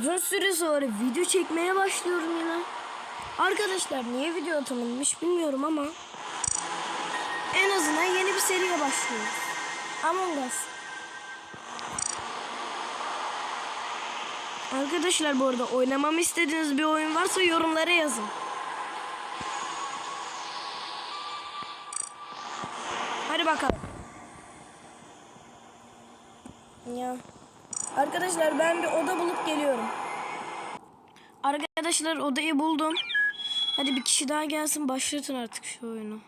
Uzun süre sonra video çekmeye başlıyorum yine. Arkadaşlar niye video atılmış bilmiyorum ama en azından yeni bir seriye başlıyoruz. Among Us. Arkadaşlar bu arada oynamamı istediğiniz bir oyun varsa yorumlara yazın. Hadi bakalım. Ya. Arkadaşlar ben bir oda bulup geliyorum. Arkadaşlar odayı buldum. Hadi bir kişi daha gelsin başlatın artık şu oyunu.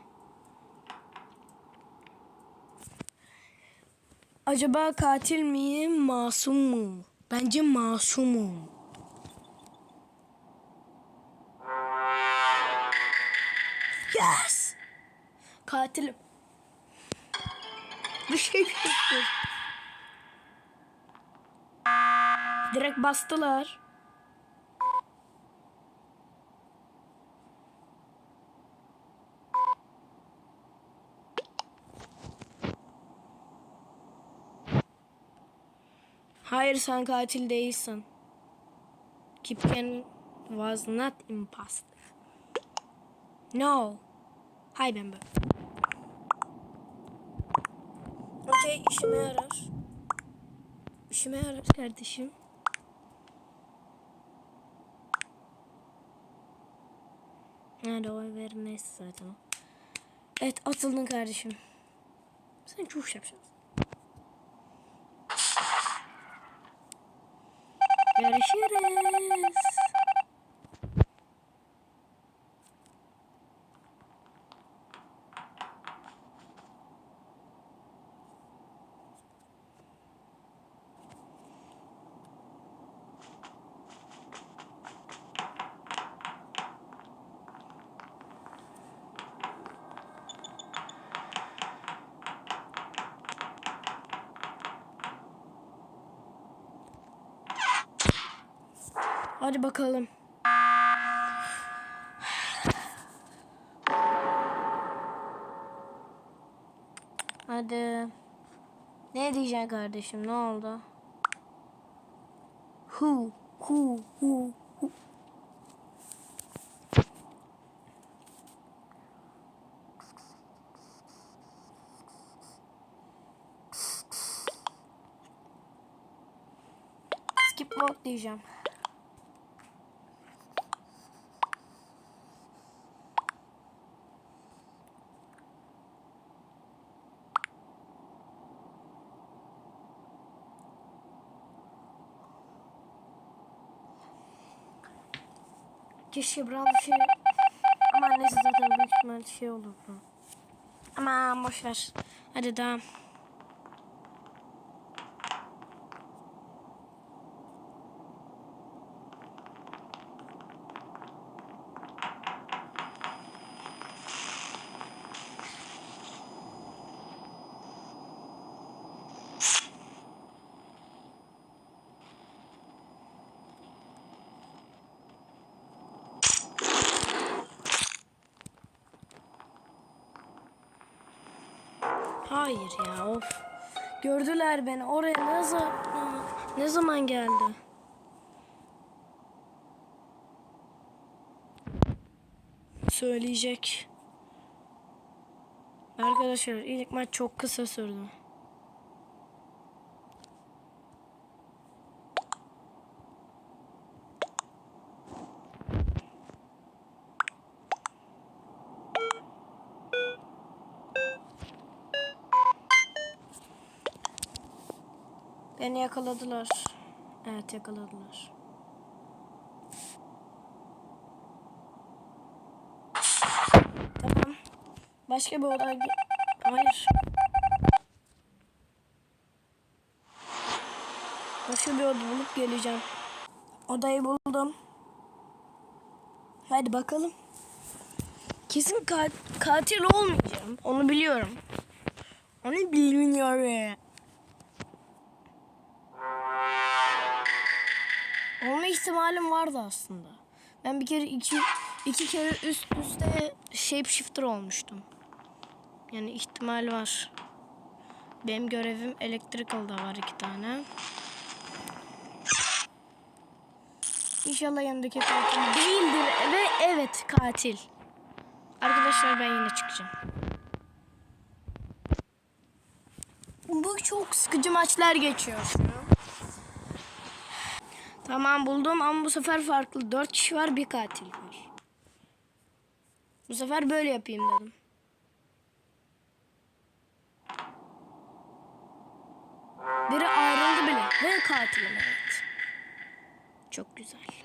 Acaba katil miyim, masum mu? Bence masumum. Yes! Katilim. Bir şey yapıyor. Direkt bastılar. Hayır sen katil değilsin. Kipken was not imposter. No. Hay ben böyle. Okey işime yarar. İşime yarar kardeşim. Nerede oy verin neyse zaten o. Evet atıldın kardeşim. Sen çok yapacaksın. Görüşürüz. Hadi bakalım. Hadi. Ne diyeceksin kardeşim? Ne oldu? Hu hu hu hu. Skip walk diyeceğim. Keşke Brawl şey... Ama neyse zaten büyük ihtimal şey olur bu. Aman boşver. Hadi devam. Hayır ya of. Gördüler beni. Oraya ne zaman ne zaman geldi? Söyleyecek. Arkadaşlar ilk maç çok kısa sürdü. Beni yakaladılar. Evet yakaladılar. Tamam. Başka bir odaya Hayır. Başka bir oda bulup geleceğim. Odayı buldum. Hadi bakalım. Kesin ka- katil olmayacağım. Onu biliyorum. Onu bilmiyorum. Olma ihtimalim vardı aslında. Ben bir kere iki, iki kere üst üste shapeshifter olmuştum. Yani ihtimal var. Benim görevim electrical'da var iki tane. İnşallah yanındaki katil değildir ve evet katil. Arkadaşlar ben yine çıkacağım. Bu çok sıkıcı maçlar geçiyor. Tamam buldum ama bu sefer farklı. Dört kişi var bir katil var. Bu sefer böyle yapayım dedim. Biri ayrıldı bile ve katilim evet. Çok güzel.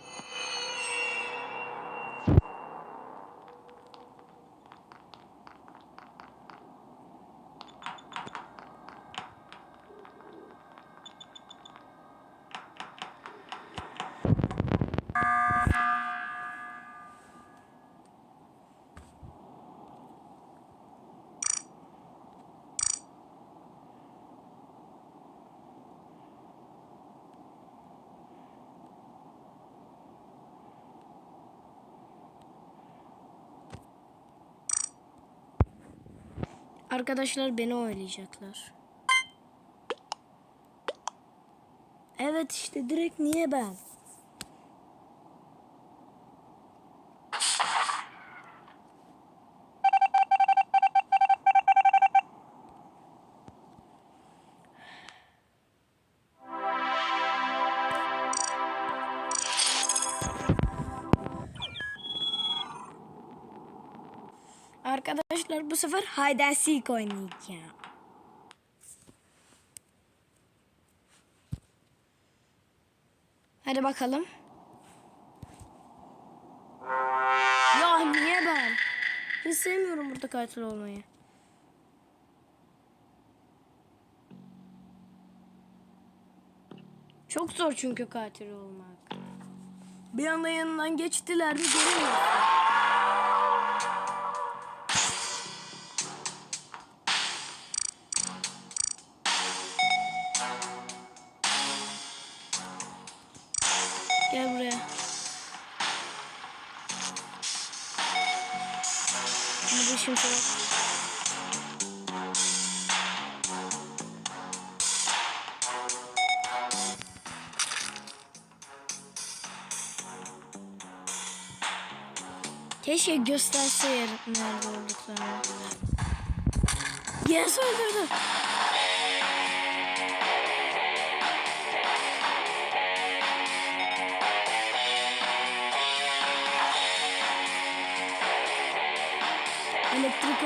Arkadaşlar beni oylayacaklar. Evet işte direkt niye ben? Bu sefer hide and seek oynayacağım. Hadi bakalım. Ya niye ben? Hiç sevmiyorum burada katil olmayı. Çok zor çünkü katil olmak. Bir anda yanından geçtiler mi göremiyorsun. Şimdi şöyle- Keşke gösterse nerede olduklarını. Yes öldürdü.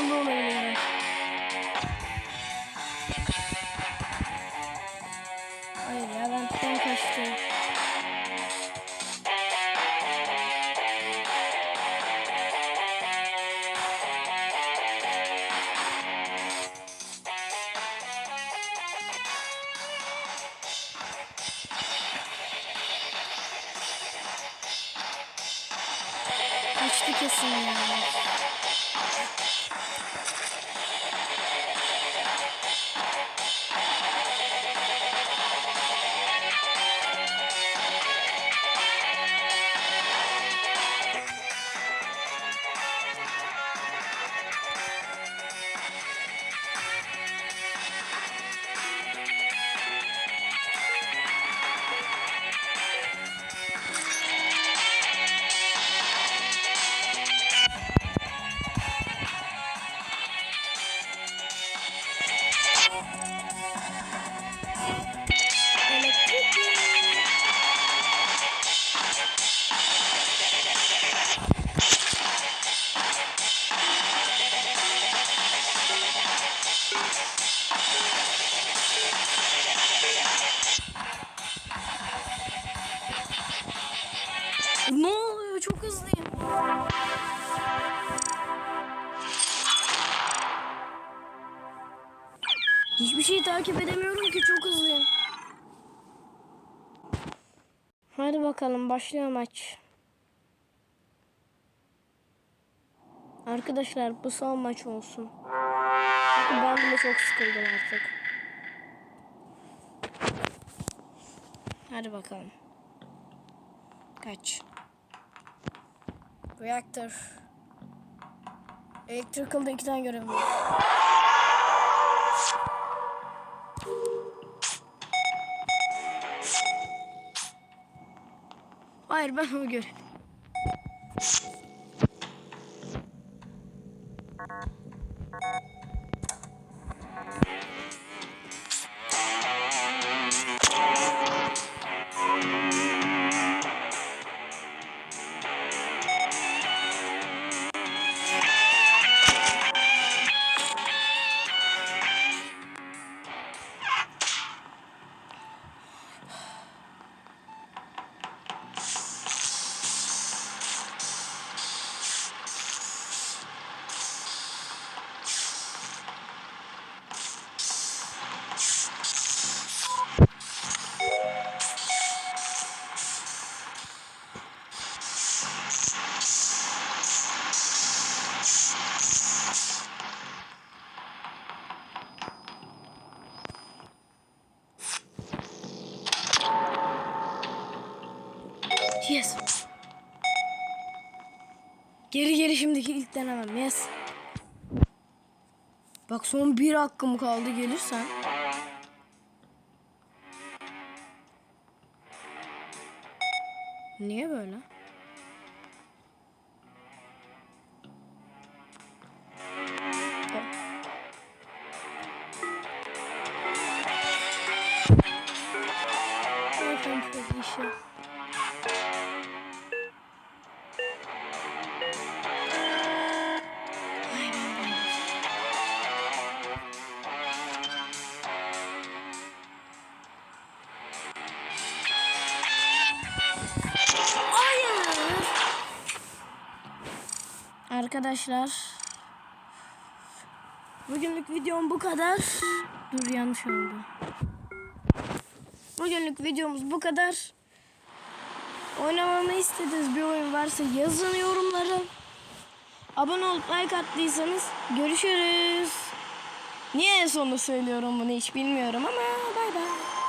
Elektrikli olabilir. Hayır ya ben ben kaçtım. Kaçtı kesin ya. Takip edemiyorum ki çok hızlıyım. Hadi bakalım başlıyor maç. Arkadaşlar bu son maç olsun. Çünkü ben bile çok sıkıldım artık. Hadi bakalım. Kaç. Reaktör. Electrical'da iki tane görevim var. Hayır ben o görev. Denemem. Yes. Bak son bir hakkım kaldı gelirsen. Niye böyle? Zaten position. Arkadaşlar. Bugünlük videom bu kadar. Dur yanlış oldu. Bugünlük videomuz bu kadar. Oynamamı istediğiniz bir oyun varsa yazın yorumlara. Abone olup like attıysanız görüşürüz. Niye en sonunda söylüyorum bunu hiç bilmiyorum ama bay bay.